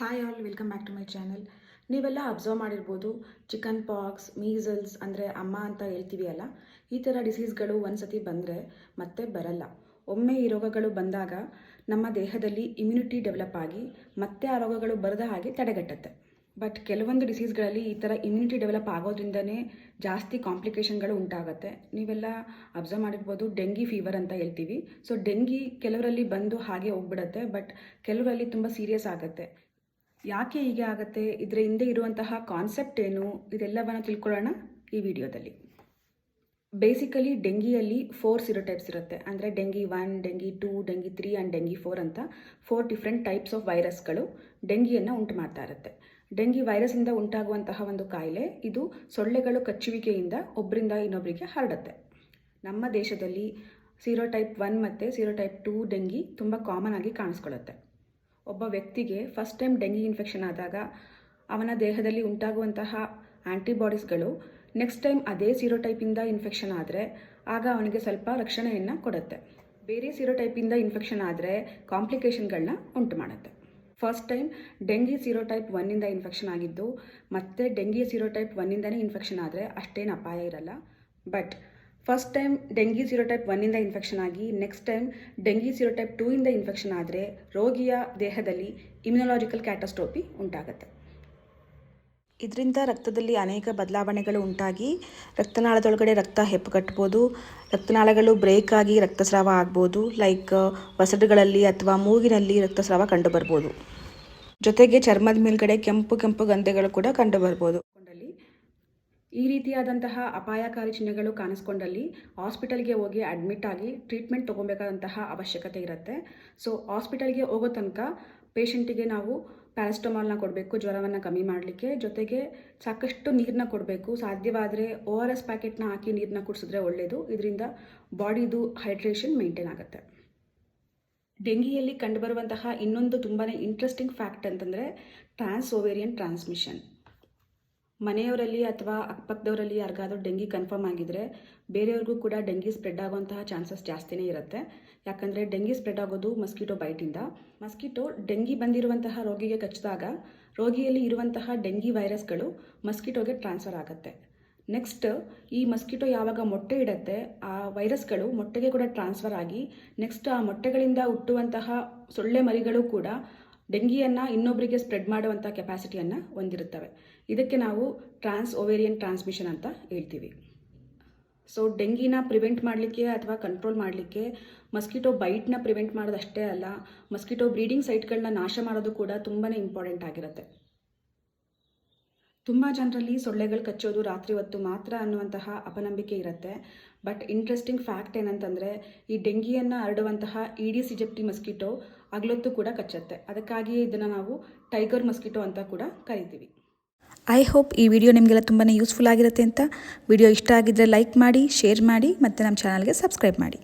Hi all welcome back to my channel ನೀವೆಲ್ಲ observe ಮಾಡಿರ್ಬೋದು chicken pox measles ಅಂದರೆ ಅಮ್ಮ ಅಂತ ಹೇಳ್ತೀವಿ ಅಲ್ಲ? ಈ ಥರ ಡಿಸೀಸ್ಗಳು ಒಂದು ಸತಿ ಬಂದರೆ ಮತ್ತೆ ಬರಲ್ಲ. ಒಮ್ಮೆ ಈ ರೋಗಗಳು ಬಂದಾಗ ನಮ್ಮ ದೇಹದಲ್ಲಿ ಇಮ್ಯುನಿಟಿ ಡೆವಲಪ್ ಆಗಿ ಮತ್ತೆ ಆ ರೋಗಗಳು ಬರದ ಹಾಗೆ ತಡೆಗಟ್ಟುತ್ತೆ. ಬಟ್ ಕೆಲವೊಂದು ಡಿಸೀಸ್ಗಳಲ್ಲಿ ಈ ಥರ ಇಮ್ಯುನಿಟಿ ಡೆವಲಪ್ ಆಗೋದ್ರಿಂದನೇ ಜಾಸ್ತಿ ಕಾಂಪ್ಲಿಕೇಶನ್ಗಳು ಉಂಟಾಗುತ್ತೆ. ನೀವೆಲ್ಲ ಅಬ್ಸರ್ವ್ ಮಾಡಿರ್ಬೋದು ಡೆಂಗಿ ಫೀವರ್ ಅಂತ ಹೇಳ್ತೀವಿ. ಸೊ ಡೆಂಗಿ ಕೆಲವರಲ್ಲಿ ಬಂದು ಹಾಗೆ ಹೋಗ್ಬಿಡುತ್ತೆ ಬಟ್ ಕೆಲವರಲ್ಲಿ ತುಂಬ ಸೀರಿಯಸ್ ಆಗುತ್ತೆ. ಯಾಕೆ ಹೀಗೆ ಆಗುತ್ತೆ? ಇದರ ಹಿಂದೆ ಇರುವಂತಹ ಕಾನ್ಸೆಪ್ಟ್ ಏನು? ಇದೆಲ್ಲವನ್ನು ತಿಳ್ಕೊಳ್ಳೋಣ ಈ ವಿಡಿಯೋದಲ್ಲಿ. ಬೇಸಿಕಲಿ ಡೆಂಗಿಯಲ್ಲಿ ಫೋರ್ ಸಿರೋಟೈಪ್ಸ್ ಇರುತ್ತೆ. ಅಂದರೆ dengue one dengue two dengue three and dengue four ಅಂತ ಫೋರ್ ಡಿಫ್ರೆಂಟ್ ಟೈಪ್ಸ್ ಆಫ್ ವೈರಸ್ಗಳು ಡೆಂಗಿಯನ್ನು ಉಂಟು ಮಾಡ್ತಾ ಇರುತ್ತೆ. ಡೆಂಗಿ ವೈರಸ್ಸಿಂದ ಉಂಟಾಗುವಂತಹ ಒಂದು ಕಾಯಿಲೆ, ಇದು ಸೊಳ್ಳೆಗಳು ಕಚ್ಚುವಿಕೆಯಿಂದ ಒಬ್ಬರಿಂದ ಇನ್ನೊಬ್ಬರಿಗೆ ಹರಡುತ್ತೆ. ನಮ್ಮ ದೇಶದಲ್ಲಿ ಸಿರೋಟೈಪ್ ಒನ್ ಮತ್ತು ಸಿರೋಟೈಪ್ ಟೂ ಡೆಂಗಿ ತುಂಬ ಕಾಮನ್ ಆಗಿ ಕಾಣಿಸ್ಕೊಳ್ಳುತ್ತೆ ಒಬ್ಬ ವ್ಯಕ್ತಿಗೆ ಫಸ್ಟ್ ಟೈಮ್ ಡೆಂಗಿ ಇನ್ಫೆಕ್ಷನ್ ಆದಾಗ ಅವನ ದೇಹದಲ್ಲಿ ಉಂಟಾಗುವಂತಹ ಆ್ಯಂಟಿಬಾಡೀಸ್ಗಳು ನೆಕ್ಸ್ಟ್ ಟೈಮ್ ಅದೇ ಸಿರೋಟೈಪಿಂದ ಇನ್ಫೆಕ್ಷನ್ ಆದರೆ ಆಗ ಅವನಿಗೆ ಸ್ವಲ್ಪ ರಕ್ಷಣೆಯನ್ನು ಕೊಡುತ್ತೆ. ಬೇರೆ ಸಿರೋಟೈಪಿಂದ ಇನ್ಫೆಕ್ಷನ್ ಆದರೆ ಕಾಂಪ್ಲಿಕೇಶನ್ಗಳನ್ನ ಉಂಟು ಮಾಡುತ್ತೆ ಫಸ್ಟ್ ಟೈಮ್ ಡೆಂಗಿ ಸಿರೋಟೈಪ್ ಒನ್ನಿಂದ ಇನ್ಫೆಕ್ಷನ್ ಆಗಿದ್ದು ಮತ್ತೆ ಡೆಂಗಿ ಸಿರೋಟೈಪ್ ಒನ್ನಿಂದನೇ ಇನ್ಫೆಕ್ಷನ್ ಆದರೆ ಅಷ್ಟೇನು ಅಪಾಯ ಇರಲ್ಲ. But first time dengue serotype ಒನ್ನಿಂದ infection ಆಗಿ next time dengue serotype two ಇಂದ ಇನ್ಫೆಕ್ಷನ್ ಆದರೆ ರೋಗಿಯ ದೇಹದಲ್ಲಿ ಇಮ್ಯುನಾಲಜಿಕಲ್ ಕ್ಯಾಟಸ್ಟ್ರೋಪಿ ಉಂಟಾಗುತ್ತೆ. ಇದರಿಂದ ರಕ್ತದಲ್ಲಿ ಅನೇಕ ಬದಲಾವಣೆಗಳು ಉಂಟಾಗಿ, ರಕ್ತನಾಳದೊಳಗಡೆ ರಕ್ತ ಹೆಪ್ಪುಗಟ್ಬೋದು ರಕ್ತನಾಳಗಳು ಬ್ರೇಕ್ ಆಗಿ ರಕ್ತಸ್ರಾವ ಆಗ್ಬೋದು ಲೈಕ್ ವಸಡುಗಳಲ್ಲಿ ಅಥವಾ ಮೂಗಿನಲ್ಲಿ ರಕ್ತಸ್ರಾವ ಕಂಡುಬರ್ಬೋದು. ಜೊತೆಗೆ ಚರ್ಮದ ಮೇಲ್ಗಡೆ ಕೆಂಪು ಕೆಂಪು ಗಂಧೆಗಳು ಕೂಡ ಕಂಡುಬರ್ಬೋದು. ಈ ರೀತಿಯಾದಂತಹ ಅಪಾಯಕಾರಿ ಚಿಹ್ನೆಗಳು ಕಾಣಿಸ್ಕೊಂಡಲ್ಲಿ ಹಾಸ್ಪಿಟಲ್ಗೆ ಹೋಗಿ ಅಡ್ಮಿಟ್ ಆಗಿ ಟ್ರೀಟ್ಮೆಂಟ್ ತೊಗೊಬೇಕಾದಂತಹ ಅವಶ್ಯಕತೆ ಇರುತ್ತೆ. ಸೊ, ಹಾಸ್ಪಿಟಲ್ಗೆ ಹೋಗೋ ತನಕ ಪೇಷಂಟಿಗೆ ನಾವು ಪ್ಯಾರಾಸ್ಟಮಾಲ್ನ ಕೊಡಬೇಕು, ಜ್ವರವನ್ನು ಕಮ್ಮಿ ಮಾಡಲಿಕ್ಕೆ. ಜೊತೆಗೆ ಸಾಕಷ್ಟು ನೀರನ್ನ ಕೊಡಬೇಕು. ಸಾಧ್ಯವಾದರೆ ಓ ಆರ್ ಎಸ್ ಪ್ಯಾಕೆಟ್ನ ಹಾಕಿ ನೀರನ್ನ ಕುಡಿಸಿದ್ರೆ ಒಳ್ಳೆಯದು ಇದರಿಂದ ಬಾಡಿದು ಹೈಡ್ರೇಷನ್ ಮೇಂಟೈನ್ ಆಗುತ್ತೆ. ಡೆಂಗಿಯಲ್ಲಿ ಕಂಡುಬರುವಂತಹ ಇನ್ನೊಂದು ತುಂಬಾ ಇಂಟ್ರೆಸ್ಟಿಂಗ್ ಫ್ಯಾಕ್ಟ್ ಅಂತಂದರೆ ಟ್ರಾನ್ಸ್ ಓವೇರಿಯನ್ ಟ್ರಾನ್ಸ್ಮಿಷನ್. ಮನೆಯವರಲ್ಲಿ ಅಥವಾ ಅಕ್ಕಪಕ್ಕದವರಲ್ಲಿ ಯಾರಿಗಾದ್ರೂ ಡೆಂಗಿ ಕನ್ಫರ್ಮ್ ಆಗಿದ್ರೆ ಬೇರೆಯವ್ರಿಗೂ ಕೂಡ ಡೆಂಗಿ ಸ್ಪ್ರೆಡ್ ಆಗುವಂತಹ ಚಾನ್ಸಸ್ ಜಾಸ್ತಿನೇ ಇರುತ್ತೆ. ಯಾಕಂದರೆ ಡೆಂಗಿ ಸ್ಪ್ರೆಡ್ ಆಗೋದು ಮಸ್ಕಿಟೋ ಬೈಟಿಂದ ಮಸ್ಕಿಟೋ ಡೆಂಗಿ ಬಂದಿರುವಂತಹ ರೋಗಿಗೆ ಕಚ್ಚಿದಾಗ ರೋಗಿಯಲ್ಲಿ ಇರುವಂತಹ ಡೆಂಗಿ ವೈರಸ್ಗಳು ಮಸ್ಕಿಟೋಗೆ ಟ್ರಾನ್ಸ್ಫರ್ ಆಗುತ್ತೆ. ನೆಕ್ಸ್ಟ್ ಈ ಮಸ್ಕಿಟೋ ಯಾವಾಗ ಮೊಟ್ಟೆ ಇಡುತ್ತೆ, ಆ ವೈರಸ್ಗಳು ಮೊಟ್ಟೆಗೆ ಕೂಡ ಟ್ರಾನ್ಸ್ಫರ್ ಆಗಿ ನೆಕ್ಸ್ಟ್ ಆ ಮೊಟ್ಟೆಗಳಿಂದ ಹುಟ್ಟುವಂತಹ ಸೊಳ್ಳೆ ಮರಿಗಳು ಕೂಡ ಡೆಂಗಿಯನ್ನು ಇನ್ನೊಬ್ಬರಿಗೆ ಸ್ಪ್ರೆಡ್ ಮಾಡುವಂಥ ಕೆಪಾಸಿಟಿಯನ್ನು ಹೊಂದಿರುತ್ತವೆ. ಇದಕ್ಕೆ ನಾವು ಟ್ರಾನ್ಸ್ ಓವೇರಿಯನ್ ಟ್ರಾನ್ಸ್ಮಿಷನ್ ಅಂತ ಹೇಳ್ತೀವಿ. ಸೊ ಡೆಂಗಿನ ಪ್ರಿವೆಂಟ್ ಮಾಡಲಿಕ್ಕೆ ಅಥವಾ ಕಂಟ್ರೋಲ್ ಮಾಡಲಿಕ್ಕೆ ಮಸ್ಕಿಟೋ ಬೈಟ್ನ ಪ್ರಿವೆಂಟ್ ಮಾಡೋದಷ್ಟೇ ಅಲ್ಲ ಮಸ್ಕಿಟೋ ಬ್ರೀಡಿಂಗ್ ಸೈಟ್ಗಳನ್ನ ನಾಶ ಮಾಡೋದು ಕೂಡ ತುಂಬಾ ಇಂಪಾರ್ಟೆಂಟ್ ಆಗಿರುತ್ತೆ. ತುಂಬ ಜನರಲ್ಲಿ ಸೊಳ್ಳೆಗಳು ಕಚ್ಚೋದು ರಾತ್ರಿ ಹೊತ್ತು ಮಾತ್ರ ಅನ್ನುವಂತಹ ಅಪನಂಬಿಕೆ ಇರುತ್ತೆ. ಬಟ್ ಇಂಟ್ರೆಸ್ಟಿಂಗ್ ಫ್ಯಾಕ್ಟ್ ಏನಂತಂದರೆ, ಈ ಡೆಂಗಿಯನ್ನು ಹರಡುವಂತಹ ಇಡಿ ಸಿಜೆಪ್ಟಿ ಮಸ್ಕಿಟೋ ಅಗ್ಲೊತ್ತು ಕೂಡ ಕಚ್ಚುತ್ತೆ. ಅದಕ್ಕಾಗಿಯೇ ಇದನ್ನು ನಾವು ಟೈಗರ್ ಮಸ್ಕಿಟೋ ಅಂತ ಕೂಡ ಕರಿತೀವಿ. ಐ ಹೋಪ್ ಈ ವಿಡಿಯೋ ನಿಮಗೆಲ್ಲ ತುಂಬಾ ಯೂಸ್ಫುಲ್ ಆಗಿರುತ್ತೆ ಅಂತ. ವಿಡಿಯೋ ಇಷ್ಟ ಆಗಿದ್ದರೆ ಲೈಕ್ ಮಾಡಿ ಶೇರ್ ಮಾಡಿ, ಮತ್ತು ನಮ್ಮ ಚಾನಲ್ಗೆ ಸಬ್ಸ್ಕ್ರೈಬ್ ಮಾಡಿ.